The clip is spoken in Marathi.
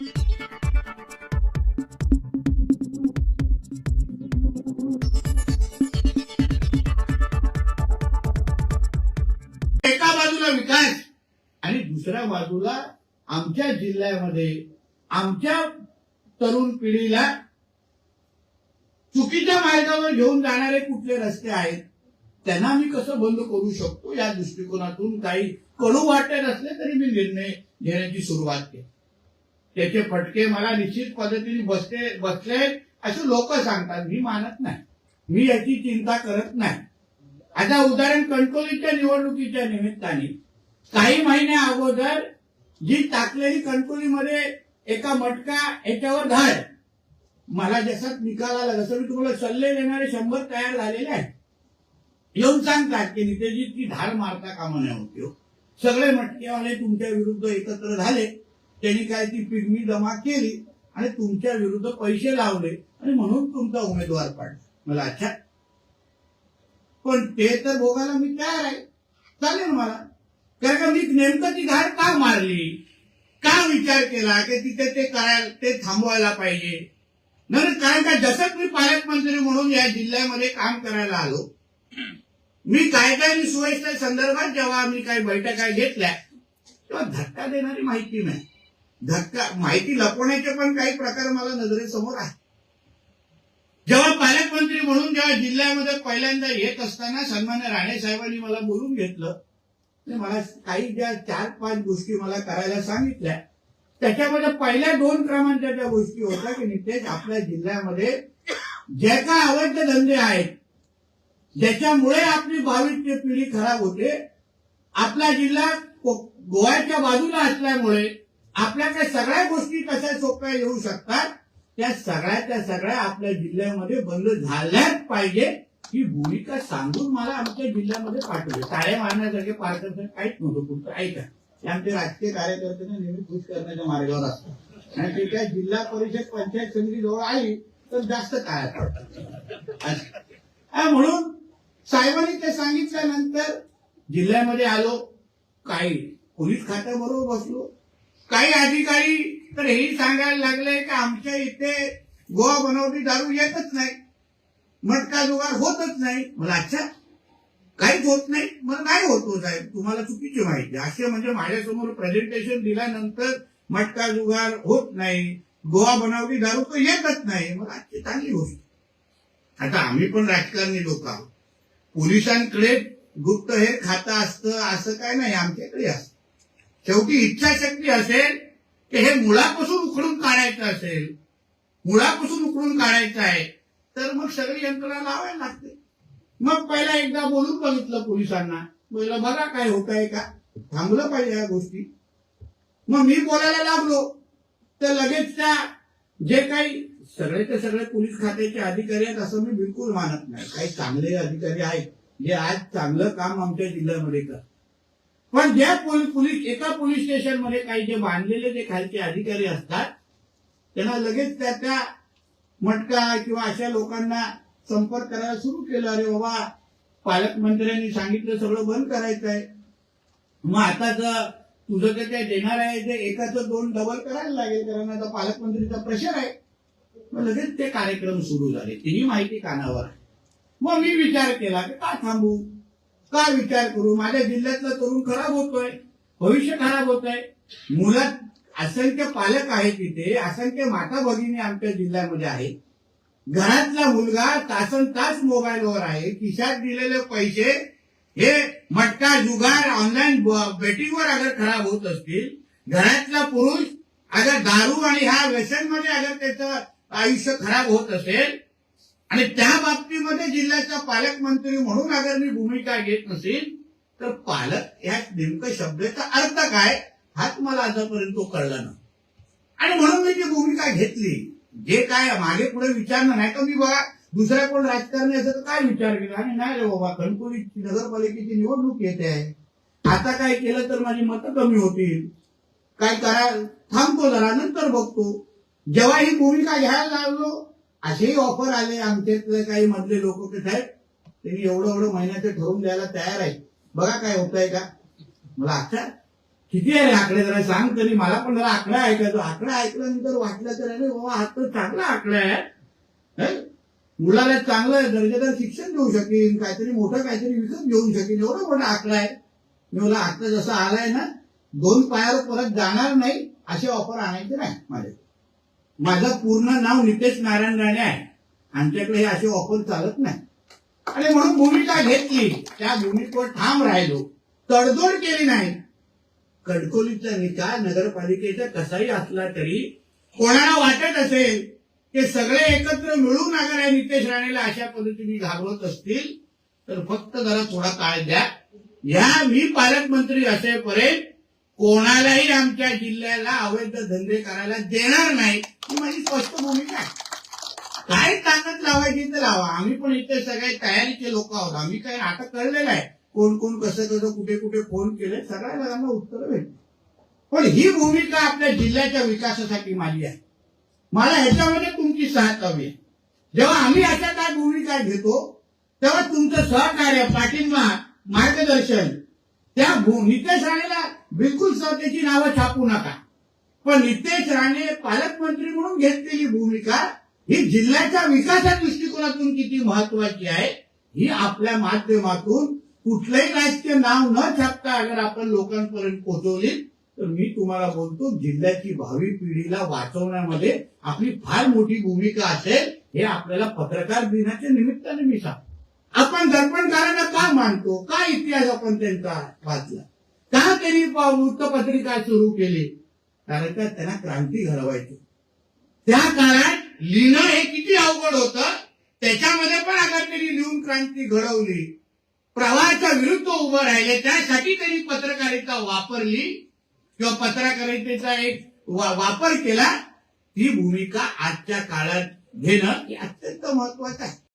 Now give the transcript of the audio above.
एका बाजूला विकास आणि दुसऱ्या बाजूला आमच्या जिल्ह्यामध्ये आमच्या तरुण पिढीला चुकीच्या मार्गावर घेऊन जाणारे कुठले रस्ते आहेत त्यांना मी कसं बंद करू शकतो या दृष्टिकोनातून काही कडू वाटत असले तरी मी निर्णय घेण्याची सुरुवात केली. त्याचे फटके मला निश्चित पद्धतीने बसते बसले असे लोक सांगतात. मी मानत नाही. मी याची चिंता करत नाही. आता उदाहरण कणकोलीच्या निवडणुकीच्या निमित्ताने काही महिन्या अगोदर जी टाकलेली कणकोलीमध्ये एका मटका याच्यावर धाड. मला जसा निकाल आला जसं मी तुम्हाला सल्ले देणारे शंभर तयार झालेले आहेत. येऊन सांगतात की नितेजी ती धाड मारता कामा नाही होती हो. सगळे मटकेवाले तुमच्या विरुद्ध एकत्र झाले. त्यांनी काय ती पिगमी जमा केली आणि तुमच्या विरुद्ध पैसे लावले आणि म्हणून तुमचा उमेदवार पाडला. मला अच्छा. पण ते तर भोगायला मी तयार आहे. चालेल मला. कारण का मी नेमकं ती धाड का मारली? का विचार केला की तिथे ते करायला ते थांबवायला पाहिजे? नाही कारण का जसं मी पालकमंत्री म्हणून या जिल्ह्यामध्ये काम करायला आलो मी कायदा आणि सुव्यवस्थे संदर्भात जेव्हा आम्ही काही बैठका घेतल्या तेव्हा धक्का देणारी माहिती नाही. धक्का. माहिती लपवण्याचे पण काही प्रकार मला नजरेसमोर आहे जेव्हा पालकमंत्री म्हणून जेव्हा जिल्ह्यामध्ये पहिल्यांदा येत असताना सन्मान्य राणे साहेबांनी मला बोलून घेतलं मला काही ज्या चार पाच गोष्टी मला करायला सांगितल्या. त्याच्यामध्ये पहिल्या दोन क्रमांकाच्या ज्या गोष्टी होत्या की नितेश आपल्या जिल्ह्यामध्ये जे काय अवैध धंदे आहेत ज्याच्यामुळे आपली भावी पिढी खराब होते आपला जिल्हा गोव्याच्या बाजूला असल्यामुळे आपल्याकडे सगळ्या गोष्टी कशा सोप्या येऊ शकतात त्या सगळ्याच्या सगळ्या आपल्या जिल्ह्यामध्ये बंद झाल्याच पाहिजे ही भूमिका सांगून मला आमच्या जिल्ह्यामध्ये पाठवले. टाळ्या मारण्यासारखे पारदर्शन काहीच नव्हतं पुढचं. ऐका. हे आमचे राजकीय कार्यकर्त्यांना नेहमी खुश करण्याच्या मार्गावर असतात. आणि ते काय जिल्हा परिषद पंचायत समिती जवळ आली तर जास्त काय म्हणून साहेबांनी ते सांगितल्यानंतर जिल्ह्यामध्ये आलो काही पोलीस खात्याबरोबर बसलो काही अधिकारी तर हेही सांगायला लागले की आमच्या इथे गोवा बनवटी दारू येतच नाही. मटका जुगार होतच नाही. मला अच्छा काहीच होत नाही. मला नाही होतो हो साहेब तुम्हाला चुकीची माहिती. असे म्हणजे माझ्यासमोर प्रेझेंटेशन दिल्यानंतर मटका जुगार होत नाही. गोवा बनावटी दारू तर येतच नाही. मला आजची चांगली गोष्ट. आता आम्ही पण राजकारणी लोक आहोत. पोलिसांकडे गुप्त हे खातं असतं असं काय नाही. आमच्याकडे असतं. शेवटी इच्छाशक्ती असेल की हे मुळापासून उखडून काढायचं असेल मुळापासून उखडून काढायचं आहे तर मग सगळी यंत्रणा लावायला लागते. मग पहिला एकदा बोलून बघितलं पोलिसांना पहिला बघा काय होत आहे का? थांबलं पाहिजे या गोष्टी. मग मी बोलायला लागलो तर लगेच त्या जे काही सगळे ते सगळे पोलीस खात्याचे अधिकारी आहेत असं मी बिलकुल मानत नाही. काही चांगले अधिकारी आहेत जे आज चांगलं काम आमच्या जिल्ह्यामध्ये करतात. पण ज्या पोलीस पोलीस एका पोलीस स्टेशनमध्ये काही जे बांधलेले जे खालचे अधिकारी असतात त्यांना लगेच त्या त्या मटका किंवा अशा लोकांना संपर्क करायला सुरू केला. अरे बाबा पालकमंत्र्यांनी सांगितलं सगळं बंद करायचं आहे मग आता जर तुझं जे काय देणार आहे ते एकाचं दोन डबल करायला लागेल कारण आता पालकमंत्रीचा प्रेशर आहे. मग लगेच ते कार्यक्रम सुरू झाले. तिन्ही माहिती कानावर आहे. मग मी विचार केला की का थांबू? का विचार करू? माझ्या जिल्ह्यातला तरुण खराब होतोय भविष्य खराब होत आहे मुलात असंख्य पालक आहेत तिथे असंख्य माता भगिनी आमच्या जिल्ह्यामध्ये आहे घरातला मुलगा तासन तास मोबाईलवर आहे खिशात दिलेले पैसे हे मटका जुगार ऑनलाईन बेटिंगवर अगर खराब होत असतील घरातला पुरुष अगर दारू आणि ह्या व्यसनमध्ये अगर त्याचं आयुष्य खराब होत असेल आणि त्या बाबतीमध्ये जिल्ह्याचा पालकमंत्री म्हणून अगर मी भूमिका घेत नसेल तर पालक ह्या नेमकं शब्दाचा अर्थ काय हाच मला आतापर्यंत तो कळला ना आणि म्हणून मी ती भूमिका घेतली. जे काय मागे पुढे विचारणं नाही तर मी बघा दुसऱ्या कोण राजकारणी असं तर काय विचार केला? आणि नाही रे बाबा कणकोली नगरपालिकेची निवडणूक येते. आहे आता काय केलं तर माझी मतं कमी होतील. काय करा थांबतो जरा नंतर बघतो. जेव्हा ही भूमिका घ्यायला लागलो असेही ऑफर आले आमच्यातले काही मधले लोक ते साहेब त्यांनी एवढं एवढं महिन्याचं ठरवून द्यायला तयार आहे बघा काय होत आहे का? मला आता किती आहे आकडे? जरा सांग तरी. मला पण जरा आकडा ऐकायचो. आकडा ऐकल्यानंतर वाटलं तर अरे बाबा हा तर चांगला आकडा आहे. मुलाला चांगलं दर्जेदार शिक्षण देऊ शकेन. काहीतरी मोठं काहीतरी विकत घेऊ शकेन. एवढा मोठा आकडा आहे. मी मला आकडा जसा आलाय ना दोन पायावर परत जाणार नाही असे ऑफर आणायचे नाही माझे माझं पूर्ण नाव नितेश नारायण राणे आहे. आमच्याकडे हे असे ऑफर चालत नाही. आणि म्हणून भूमिका घेतली. त्या भूमिकेवर ठाम राहिलो. तडजोड केली नाही. कडकोलीचा निकाल नगरपालिकेचा कसाही असला तरी कोणाला वाटत असेल ते सगळे एकत्र मिळून अगर या नितेश राणेला अशा पद्धतीने घाबरत असतील तर फक्त जरा थोडा काळ द्या. या मी पालकमंत्री असेपर्यंत कोणालाही आमच्या जिल्ह्याला अवैध धंदे करायला देणार नाही. माझी स्पष्ट भूमिका आहे. काय ताकद लावायची तर लावा. आम्ही पण इथे सगळे तयारीचे लोक आहोत. आम्ही काय आता कळलेलं आहे. कोण कोण कसं कसं कुठे कुठे फोन केले सगळ्या जणांना उत्तर भेटली. पण ही भूमिका आपल्या जिल्ह्याच्या विकासासाठी माझी आहे. मला ह्याच्यामध्ये तुमची सहायता हवी आहे. जेव्हा आम्ही अशा काय भूमिका घेतो तेव्हा तुमचं सहकार्य पाठिंबा मार्गदर्शन त्या भू- नितेश राणेला बिलकुल स्वतःची नावं छापू नका. पण नितेश राणे पालकमंत्री म्हणून घेतलेली भूमिका ही जिल्ह्याच्या विकासा दृष्टिकोनातून किती महत्वाची आहे ही आपल्या माध्यमातून कुठलंही राजकीय नाव न छापता अगर आपण लोकांपर्यंत पोहोचवली तर मी तुम्हाला बोलतो जिल्ह्याची भावी पिढीला वाचवण्यामध्ये आपली फार मोठी भूमिका असेल हे आपल्याला पत्रकार दिनाच्या निमित्ताने मी सांगतो. आपण दर्पणकारांना का मानतो? का इतिहास आपण त्यांचा वाचला? का त्यांनी वृत्तपत्रिका सुरू केली? कारण का त्यांना क्रांती घडवायची. त्या काळात लिहिणं हे किती अवघड होतं त्याच्यामध्ये पण अगर त्यांनी लिहून क्रांती घडवली. प्रवाहाच्या विरुद्ध उभं राहिले त्यासाठी त्यांनी पत्रकारिता वापरली. किंवा पत्रकारितेचा एक वा- वापर केला. ही भूमिका आजच्या काळात घेणं हे अत्यंत महत्वाचं आहे.